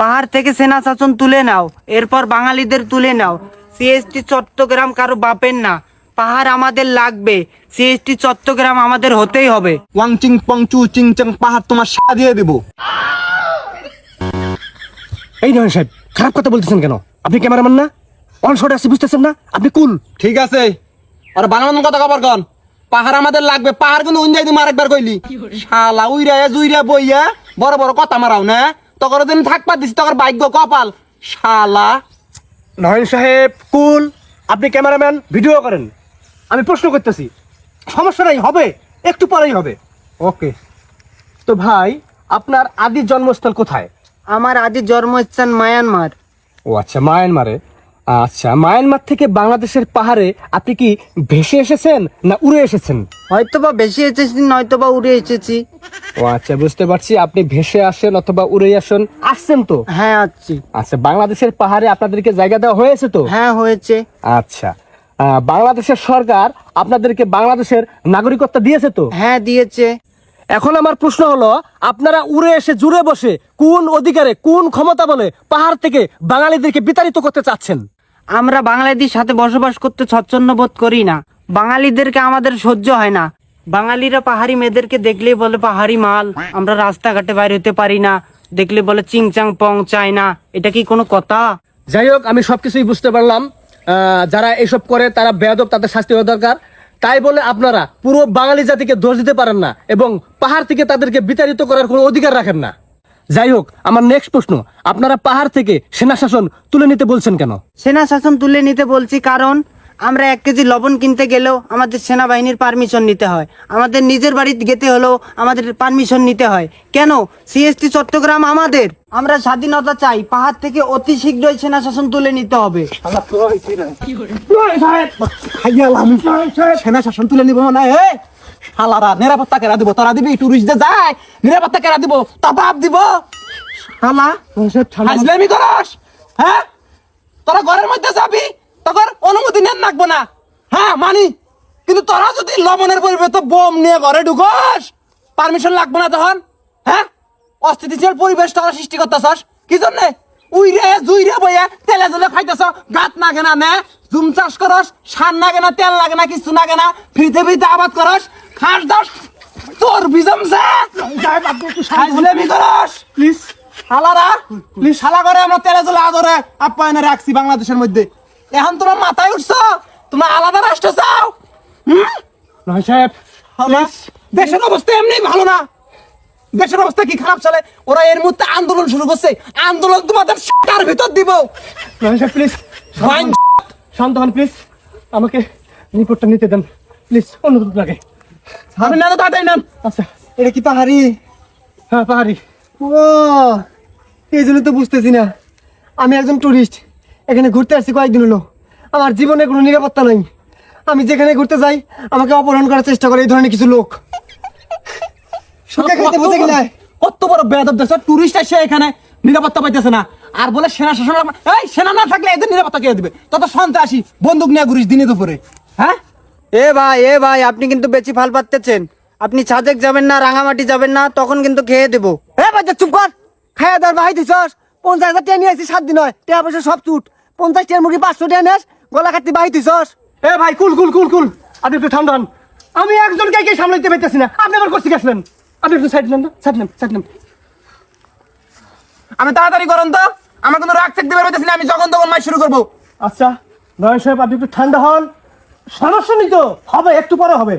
পাহাড় থেকে সেনা শাসন তুলে নাও এরপর বাঙালিদের তুলে নাও। সিএসটি চট্টগ্রাম কারও বাপের না। পাহাড় আমাদের লাগবে। সিএসটি চট্টগ্রাম আমাদের হতেই হবে। ওয়াং চিং পং চু চিং চাং পাহাড় তোমার দেবো। এই নয় সাহেব খারাপ কথা বলতেছেন কেন? আপনি ক্যামেরাম্যান না? অন শট বুঝতেছেন না? আপনি কুল। ঠিক আছে। আর বানানোর কথা খবর কন? পাহাড় আমাদের লাগবে। পাহাড় কিন্তু উঞ্জাই তুমি আরেকবার কইলি। শালা উইরা জুইরা বইয়া বড় বড় কথা মারাও না। তখন দিন থাকবা দিছি তখন ভাগ্য কপাল। শালা। নয়ন সাহেব কুল আপনি ক্যামেরাম্যান ভিডিও করেন। আমি প্রশ্ন করতেছি সমস্যা নাই হবে একটু পরেই হবে। ওকে। তো ভাই আপনার আদি জন্মস্থল কোথায়? আমার আদি জন্মস্থান মায়ানমার। ও আচ্ছা মায়ানমারে। আচ্ছা মায়ানমার থেকে বাংলাদেশের পাহাড়ে আপনি কি ভেসে এসেছেন না উড়ে এসেছেন? হয়তোবা বেশি এসেছি নয়তোবা উড়ে এসেছি। ও আচ্ছা বুঝতে পারছি আপনি ভেসে আসেন অথবা উড়ে আসেন আসছেন তো? হ্যাঁ আছি আচ্ছা বাংলাদেশের পাহাড়ে আপনাদেরকে জায়গা দেওয়া হয়েছে তো? হ্যাঁ হয়েছে। আচ্ছা বাংলাদেশের সরকার আপনাদেরকে বাংলাদেশের নাগরিকত্ব দিয়েছে তো? হ্যাঁ দিয়েছে। এখন আমার প্রশ্ন হলো আপনারা উড়ে এসে জুড়ে বসে কোন অধিকারে কোন ক্ষমতা বলে পাহাড় থেকে বাঙালিদেরকে বিতাড়িত করতে চাচ্ছেন? আমরা বাঙালিদের সাথে বসবাস করতে স্বচ্ছন্ন বোধ করি না। বাঙালিদেরকে আমাদের সহ্য হয় না। বাঙালিরা পাহাড়ি মেয়েদেরকে দেখলেই বলে পাহাড়ি মাল। আমরা রাস্তাঘাটে বাইরে হতে পারি না। দেখলে বলে চিংচাং, পং চায় না এটা কি কোনো কথা? যাই হোক, আমি সবকিছুই বুঝতে পারলাম। যারা এসব করে, তারা বেয়াদব, তাদের শাস্তি হওয়া দরকার। তাই বলে আপনারা পুরো বাঙালি জাতিকে দোষ দিতে পারেন না এবং পাহাড় থেকে তাদেরকে বিতাড়িত করার কোনো অধিকার রাখেন না। যাই হোক আমার নেক্সট প্রশ্ন আপনারা পাহাড় থেকে সেনা শাসন তুলে নিতে বলছেন কেন? সেনা শাসন তুলে নিতে বলছি কারণ আমরা এক কেজি লবণ কিনতে গেলেও আমাদের সেনাবাহিনীর পারমিশন নিতে হয়। আমাদের নিজের বাড়িতে যেতে হলেও আমাদের পারমিশন নিতে হয়। কেন? সিএসটি চট্টগ্রাম আমাদের। আমরা স্বাধীনতা চাই পাহাড় থেকে অতি শীঘ্রই সেনা শাসন তুলে নিতে হবে। সেনা শাসন তুলে নিব না হে শালারা নিরাপত্তা কেরা দিব তোরা দিবি টুরিস্টদের যায় নিরাপত্তা কেরা দিব তা বাপ দিব। শালা হাজলামি করস হ্যাঁ? তোরা ঘরের মধ্যে যাবি তখন অনুমতি নেন রাখব না। হ্যাঁ মানি। কিন্তু তোরা যদি লবণের পরিবর্তে বোম নিয়ে ঘরে ঢুকস পারমিশন লাগবে না তখন হ্যাঁ? অস্থিতিশীল পরিবেশ তোরা সৃষ্টি করতেছস। কি জন্যে? উইরে জুইরে বইয়া তেলে জলে খাইতেছ গাত না কেনা নে জুম চাষ করস সার না কেনা তেল লাগে না কিছু না কেনা ফ্রিতে ফ্রিতে আবাদ করস খাস দাস তোর বিজম করস। প্লিজ। প্লিজ শালা করে আমরা তেলে আদরে আপ্যায়নে রাখছি বাংলাদেশের মধ্যে। এখন তোমার মাথায় উঠছ? তোমরা আলাদা রাষ্ট্র চাও? নয় সাহেব দেশের অবস্থা এমনি ভালো না। দেশের অবস্থা কি খারাপ চলে? ওরা এর মধ্যে আন্দোলন শুরু করছে। আন্দোলন তোমাদের ভিতর দিব। প্লিজ। শান্ত হন প্লিজ আমাকে রিপোর্টটা নিতে দেন। প্লিজ অনুরোধ লাগে। আমি না তো তাড়াতাড়ি নাম আচ্ছা। এটা কি পাহাড়ি? হ্যাঁ পাহাড়ি। ও এই জন্য তো বুঝতেছি না। আমি একজন টুরিস্ট এখানে ঘুরতে আসছি কয়েকদিন হলো। আমার জীবনে কোনো নিরাপত্তা নাই। আমি যেখানে ঘুরতে যাই আমাকে অপহরণ করার চেষ্টা করে এই ধরনের কিছু লোক। কত বড় বেদব দেশ টুরিস্ট এসে এখানে নিরাপত্তা পাইতেছে না। আর বলে সেনা শাসন এই সেনা না থাকলে এদের নিরাপত্তা কে দিবে? তত সন্ত্রাসী বন্দুক নিয়ে ঘুরিস দিনে দুপুরে। হ্যাঁ? এ ভাই এ ভাই আপনি কিন্তু বেশি ফাল পাচ্ছেন আপনি সাজেক যাবেন না রাঙামাটি যাবেন না তখন কিন্তু খেয়ে দেবো। এ বাচ্চা চুপ কর। খাইয়া দার ভাই দিছস। পঞ্চাশ হাজার টাকা নিয়ে আসছি সাত দিন হয়। টাকা পয়সা সব চুট। পঞ্চাশ টাকার মুরগি পাঁচশো টাকা নেস গলা কাটতে বাহি দিছস। এ ভাই কুল কুল কুল কুল। আপনি একটু ঠান্ডা হন আমি একজনকে কে সামলাইতে পারতেছি না। আপনি আবার করছি গেছিলেন আপনি একটু সাইড নেন না সাইড নেন সাইড নেন। আমি তাড়াতাড়ি করুন তো। আমার কোনো রাগ চেক দিবে পাইতেছি না আমি যখন তখন মাই শুরু করব। আচ্ছা নয় সাহেব আপনি একটু ঠান্ডা হন। সমস্যা নেই তো হবে একটু পরে হবে।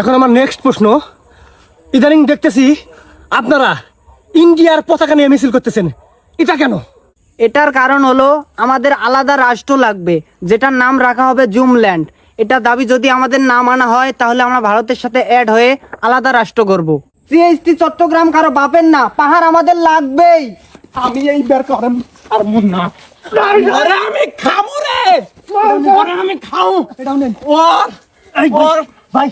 এখন আমার নেক্সট প্রশ্ন। ইদানিং দেখতেছি আপনারা ইন্ডিয়ার পতাকা নিয়ে মিছিল করতেছেন। এটা কেন? এটার কারণ হলো আমাদের আলাদা রাষ্ট্র লাগবে যেটার নাম রাখা হবে জুমল্যান্ড। এটা দাবি যদি আমাদের না মানা হয় তাহলে আমরা ভারতের সাথে অ্যাড হয়ে আলাদা রাষ্ট্র করব। সিএসটি চট্টগ্রাম কারও বাপের না পাহাড় আমাদের লাগবেই। আমি এই বের করেন আর মন না। আমি খাব রে। আমি খাও এটা ওর ভাই।